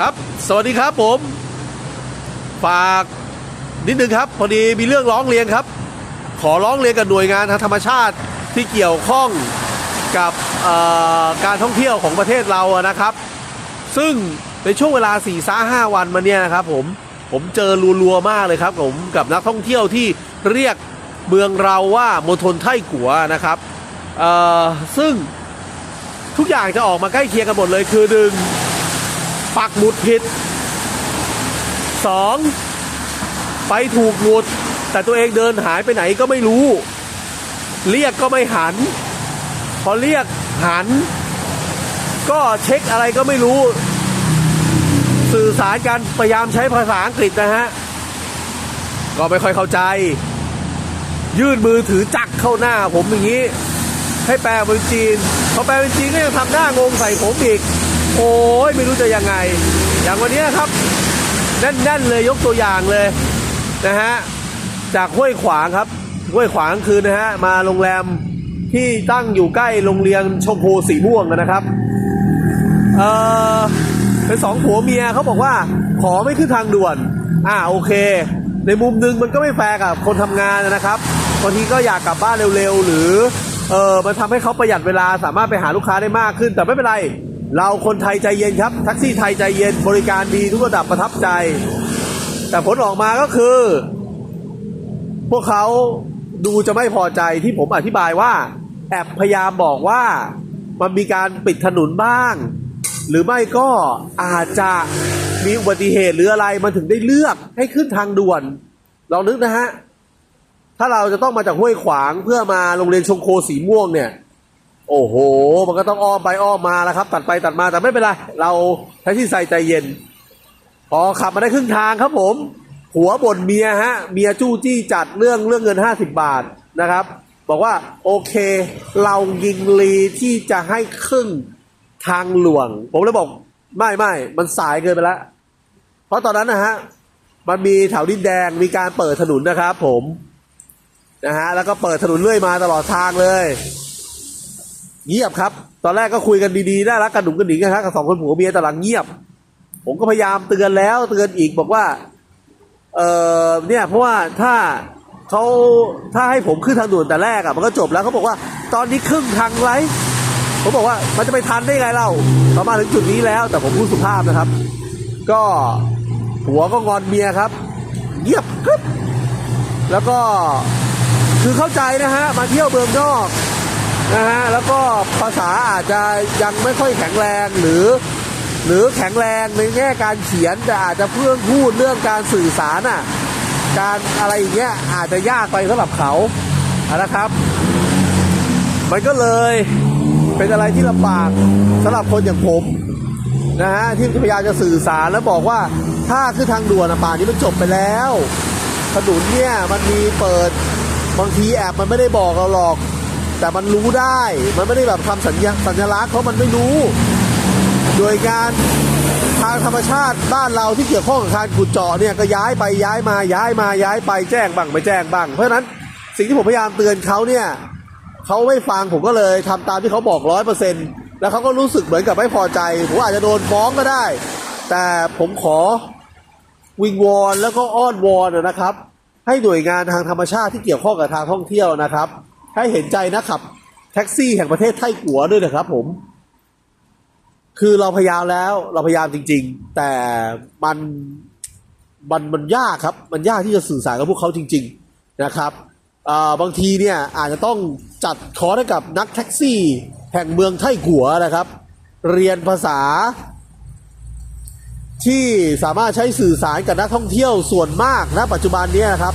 ครับ สวัสดีครับผม ฝากนิดนึงครับ พอดีมีเรื่องร้องเรียนครับ ขอร้องเรียนกับหน่วยงานทางธรรมชาติที่เกี่ยวข้องกับการท่องเที่ยวของประเทศเรานะครับ ซึ่งในช่วงเวลา4ี่าห้าวันมาเนี่ยนะครับผมผมเจอรัวๆมากเลยครับผมกับนักท่องเที่ยวที่เรียกเมืองเราว่ามณฑลไท่กัวนะครับซึ่งทุกอย่างจะออกมาใกล้เคียงกันหมดเลยคือหนึ่ง ปักหมุดผิดสองไปถูกหมุด แต่ตัวเองเดินหายไปไหนก็ไม่รู้ เรียกก็ไม่หัน พอเรียกหัน ก็เช็คอะไรก็ไม่รู้ สื่อสารกันพยายามใช้ภาษาอังกฤษนะฮะ ก็ไม่ค่อยเข้าใจ ยื่นมือถือจักเข้าหน้าผมอย่างนี้ ให้แปลเป็นจีนพอแปลเป็นจีนก็ยังทำหน้างงใส่ผมอีก โอ้ยไม่รู้จะยังไง อย่างวันนี้ครับแน่นๆเลยยกตัวอย่างเลยนะฮะจากห้วยขวางครับห้วยขวางคือนะฮะมาโรงแรมที่ตั้งอยู่ใกล้โรงเรียนชมพูสีม่วงนะครับเออเป็นสองผัวเมียเขาบอกว่าขอไม่ขึ้นทางด่วน อ่าโอเค ในมุมหนึงมันก็ไม่แฟร์กับคนทำงานนะครับบางทีก็อยากกลับบ้านเร็วๆ หรือเออมันทำให้เขาประหยัดเวลาสามารถไปหาลูกค้าได้มากขึ้น แต่ไม่เป็นไร เราคนไทยใจเย็นครับ แท็กซี่ไทยใจเย็นบริการดีทุกระดับประทับใจ แต่ผลออกมาก็คือ พวกเขาดูจะไม่พอใจที่ผมอธิบายว่า แอบพยายามบอกว่ามันมีการปิดถนนบ้าง หรือไม่ก็อาจจะมีอุบัติเหตุหรืออะไรมันถึงได้เลือกให้ขึ้นทางด่วนลองนึกนะฮะ ถ้าเราจะต้องมาจากห้วยขวางเพื่อมาโรงเรียนชงโคสีม่วงเนี่ย โอ้โห มันก็ต้องอ้อมไปอ้อมมาแล้วครับ ตัดไปตัดมาแต่ไม่เป็นไร เราใช้ที่ใส่ใจเย็น พอขับมาได้ครึ่งทางครับผม หัวบ่นเมียฮะ เมียจู้จี้จัดเรื่องเรื่องเงิน 50 บาทนะครับ บอกว่าโอเค เรายิงลีที่จะให้ครึ่งทางหลวง ผมเลยบอกไม่ไม่มันสายเกินไปแล้ว เพราะตอนนั้นนะฮะ มันมีแถวดินแดงมีการเปิดถนนนะครับ ผมนะฮะแล้วก็เปิดถนนเรื่อยมาตลอดทางเลย เงียบครับ ตอนแรกก็คุยกันดีๆน่ารักกันหนุ่มกันหนิงนะครับกับสองคนผัวเมียแต่หลังเงียบ ผมก็พยายามเตือนแล้วเตือนอีกบอกว่า เออเนี่ย เพราะว่าถ้าเขาถ้าให้ผมขึ้นทางด่วนแต่แรกอะมันก็จบแล้วเขาบอกว่า ตอนนี้ครึ่งทางไรผมบอกว่ามันจะไปทันได้ไงเราเรามาถึงจุดนี้แล้ว แต่ผมพูดสุภาพนะครับ ก็หัวก็งอนเมียครับเงียบกึ๊บแล้วก็คือเข้าใจนะฮะ มาเที่ยวเมืองนอก นะฮะแล้วก็ภาษาอาจจะยังไม่ค่อยแข็งแรงหรือ หรือแข็งแรงในแง่การเขียนแต่อาจจะเพื่องพูดเรื่องการสื่อสารอะการอะไรอย่างเงี้ยอาจจะยากไปสำหรับเขาะนะครับ มันก็เลยเป็นอะไรที่ลำบากสำหรับคนอย่างผมนะฮะที่พยายามจะสื่อสารแล้วบอกว่าถ้าคือทางด่วนอะป่านนี้มันจบไปแล้วถนนเนี่ยมันมีเปิดบางทีแอบมันไม่ได้บอกเราหรอก แต่มันรู้ได้ มันไม่ได้แบบทำสัญญาสัญลักษณ์เพราะมันไม่รู้ โดยการทางธรรมชาติบ้านเราที่เกี่ยวข้องกับการขุดเจาะเนี่ยก็ย้ายไปย้ายมาย้ายมาย้ายไปแจ้งบ้างไม่แจ้งบ้าง เพราะฉะนั้นสิ่งที่ผมพยายามเตือนเขาเนี่ยเขาไม่ฟังผมก็เลยทำตามที่เขาบอกร้อยเปอร์เซ็นต์แล้วเขาก็รู้สึกเหมือนกับไม่พอใจ ผมอาจจะโดนฟ้องก็ได้ แต่ผมขอวิงวอนแล้วก็อ้อนวอนนะครับ ให้หน่วยงานทางธรรมชาติที่เกี่ยวข้องกับทางท่องเที่ยวนะครับ ให้เห็นใจนะครับ แท็กซี่แห่งประเทศไทยกัวด้วยนะครับผม คือเราพยายามแล้วเราพยายามจริง ๆ แต่มันมันมันยากครับ มันยากที่จะสื่อสารกับพวกเขาจริง ๆนะครับบางทีเนี่ยอาจจะต้องจัดคอร์สให้กับนักแท็กซี่ แห่งเมืองไทกัวนะครับ เรียนภาษา ที่สามารถใช้สื่อสารกับนักท่องเที่ยวส่วนมากณปัจจุบันนี้นะครับ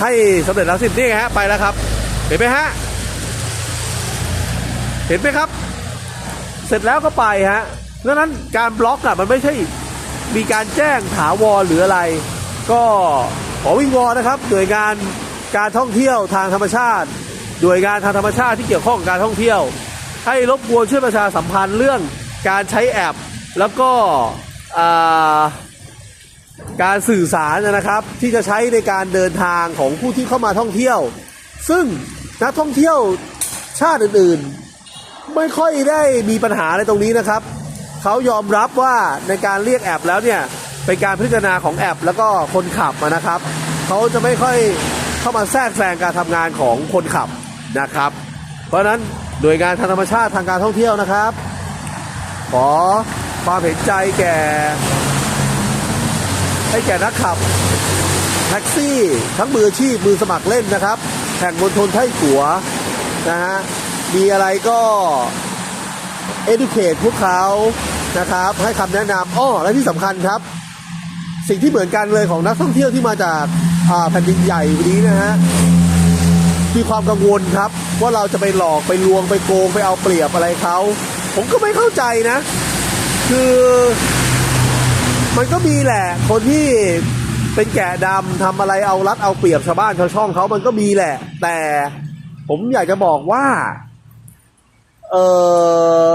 ให้สำเร็จแล้วสิ้นนี่ฮะไปแล้วครับ เห็นไหมฮะ เห็นไหมครับ เสร็จแล้วก็ไปฮะดังนั้นการบล็อกอะมันไม่ใช่มีการแจ้งถาวรหรืออะไร ก็ขอวิงวอนนะครับหน่วยงานการท่องเที่ยวทางธรรมชาติหน่วยงานทางธรรมชาติที่เกี่ยวข้องกับการท่องเที่ยว ให้รบกวนช่วยประชาสัมพันธ์เรื่องการใช้แอป แล้วก็อ่า การสื่อสารนะครับ ที่จะใช้ในการเดินทางของผู้ที่เข้ามาท่องเที่ยว ซึ่งนักท่องเที่ยวชาติอื่นๆ ไม่ค่อยได้มีปัญหาอะไรตรงนี้นะครับ เขายอมรับว่าในการเรียกแอปแล้วเนี่ยเป็นการพิจารณาของแอป แล้วก็คนขับนะครับ เขาจะไม่ค่อยเข้ามาแทรกแซงการทำงานของคนขับนะครับ เพราะฉะนั้นหน่วยงานทางธรรมชาติทางการท่องเที่ยวนะครับ ขอความเห็นใจแก่ ให้แก่นักขับ แท็กซี่ ทั้งมืออาชีพมือสมัครเล่นนะครับ แห่งมณฑลไทกัวนะฮะมีอะไรก็ educate พวกเขานะครับ ให้คำแนะนำอ้อและที่สำคัญครับ สิ่งที่เหมือนกันเลยของนักท่องเที่ยวที่มาจากอาแผ่นดินใหญ่วันนี้นะฮะมีความกังวลครับ ว่าเราจะไปหลอกไปลวงไปโกงไปเอาเปรียบอะไรเขา ผมก็ไม่เข้าใจนะ คือ มันก็มีแหละ คนที่เป็นแกะดำทำอะไรเอารัดเอาเปรียบชาวบ้านชาวช่องเขามันก็มีแหละ แต่ผมอยากจะบอกว่า เอ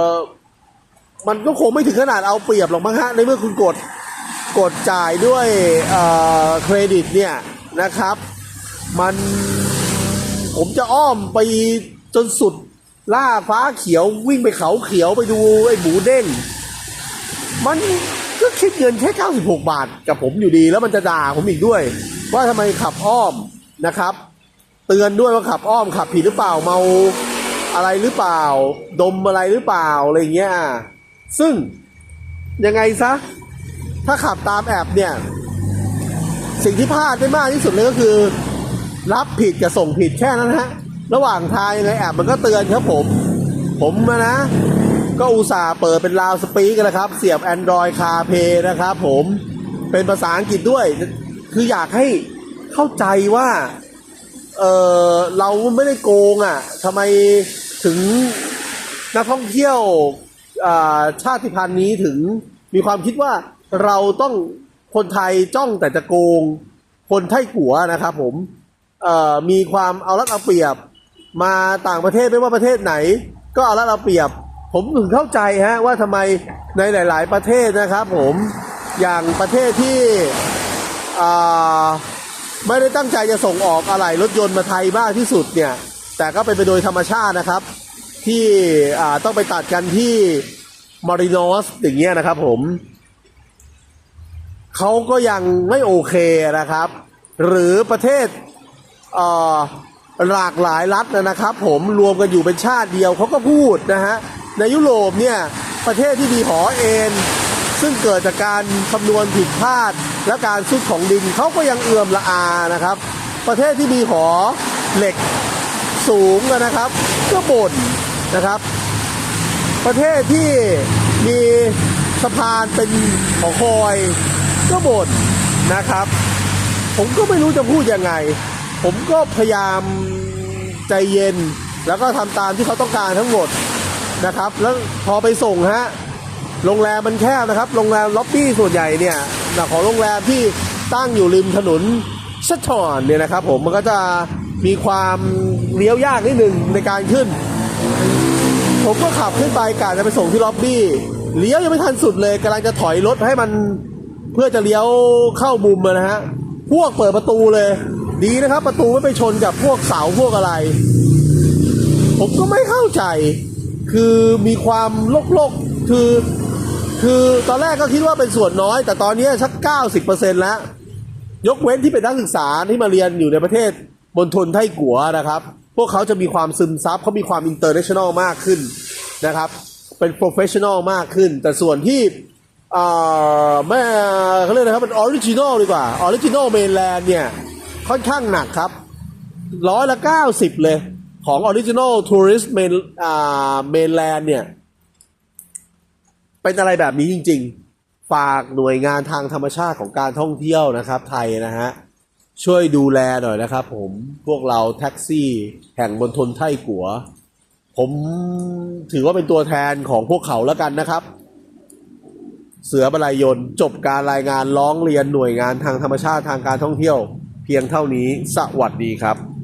อมันก็คงไม่ถึงขนาดเอาเปรียบหรอกมั้งฮะในเมื่อคุณกดกดจ่ายด้วยเอ่อเครดิตเนี่ยนะครับ มันผมจะอ้อมไปจนสุดล่าฟ้าเขียววิ่งไปเขาเขียวไปดูไอ้หมูเด้งมัน ก็คิดเงินแค่ 96 บาท กับผมอยู่ดีแล้วมันจะด่าผมอีกด้วย ว่าทำไมขับอ้อมนะครับ เตือนด้วยว่าขับอ้อมขับผิดหรือเปล่าเมาอะไรหรือเปล่า ดมอะไรหรือเปล่าอะไรเงี้ยซึ่งยังไงซะ ถ้าขับตามแอปเนี่ย สิ่งที่พลาดได้มากที่สุดเลยก็คือ รับผิดกับส่งผิดแค่นั้นฮะ ระหว่างทางยังไงแอปมันก็เตือนครับผม ผมนะ ก็อุตส่าห์เปิดเป็นลาวสปีกันนะครับ เสียบ Android CarPlay นะครับผมเป็นภาษาอังกฤษด้วย คืออยากให้เข้าใจว่าเออเราไม่ได้โกงอะทำไมถึงนักท่องเที่ยวชาติพันธุ์นี้ถึงมีความคิดว่าเราต้องคนไทยจ้องแต่จะโกง คนไทยกัวนะครับผมมีความเอารัดเอาเปรียบ มาต่างประเทศไม่ว่าประเทศไหน ก็เอารัดเอาเปรียบ ผมถึงเข้าใจฮะว่าทำไมในหลาย ๆ ประเทศนะครับผมอย่างประเทศที่ไม่ได้ตั้งใจจะส่งออกอะไหล่รถยนต์มาไทยมากที่สุดเนี่ย แต่ก็เป็นไปโดยธรรมชาตินะครับ ที่ต้องไปตัดกันที่มารินอสอย่างเงี้ยนะครับผมเขาก็ยังไม่โอเคนะครับ หรือประเทศหลากหลายรัฐนะครับ ผมรวมกันอยู่เป็นชาติเดียวเขาก็พูดนะฮะ ในยุโรปเนี่ยประเทศที่มีหอเอ็นซึ่งเกิดจากการคำนวณผิดพลาด และการซุดของดินเขาก็ยังเอื่อมละอานะครับ ประเทศที่มีหอเหล็กสูงนะครับ ก็บ่นนะครับ ประเทศที่มีสะพานเป็นหอคอยก็บ่นนะครับ ผมก็ไม่รู้จะพูดยังไง ผมก็พยายามใจเย็น แล้วก็ทำตามที่เขาต้องการทั้งหมด นะครับ แล้วพอไปส่งฮะโรงแรมมันแคบนะครับ โรงแรมล็อบบี้ส่วนใหญ่เนี่ยของโรงแรมที่ตั้งอยู่ริมถนนชัตทอนเนี่ยนะครับ ผมมันก็จะมีความเลี้ยวยากนิดหนึ่งในการขึ้น ผมก็ขับขึ้นไปกะจะไปส่งที่ล็อบบี้เลี้ยวยังไม่ทันสุดเลยกำลังจะถอยรถให้มันเพื่อจะเลี้ยวเข้ามุมนะฮะพวกเปิดประตูเลย ดีนะครับ ประตูไม่ไปชนกับพวกเสาพวกอะไร ผมก็ไม่เข้าใจ คือมีความโลกโลกๆคือคือตอนแรกก็คิดว่าเป็นส่วนน้อย แต่ตอนนี้สัก 90%แล้ว ยกเว้นที่เป็นนักศึกษาที่มาเรียนอยู่ในประเทศบนทนไทกัวนะครับ พวกเขาจะมีความซึมซับเขามีความอินเตอร์เนชั่นแนลมากขึ้นนะครับ เป็นโปรเฟชชั่นอลมากขึ้น แต่ส่วนที่อ่าแม่เขาเรียกนะครับเป็นออริจินอลดีกว่าออริจินอลเมนแลนด์เนี่ย ค่อนข้างหนักครับร้อยละเก้าสิบเลย ของออริจินอลทัวริสเมนอ่าเมนแลนเนี่ย เป็นอะไรแบบนี้จริง ๆ ฝากหน่วยงานทางธรรมชาติของการท่องเที่ยวนะครับ ไทยนะฮะ ช่วยดูแลหน่อยนะครับผม พวกเราแท็กซี่แห่งบนทนไทกัว ผมถือว่าเป็นตัวแทนของพวกเขาแล้วกันนะครับ เสือบรรยนจบการรายงานร้องเรียนหน่วยงานทางธรรมชาติทางการท่องเที่ยว เพียงเท่านี้สวัสดีครับ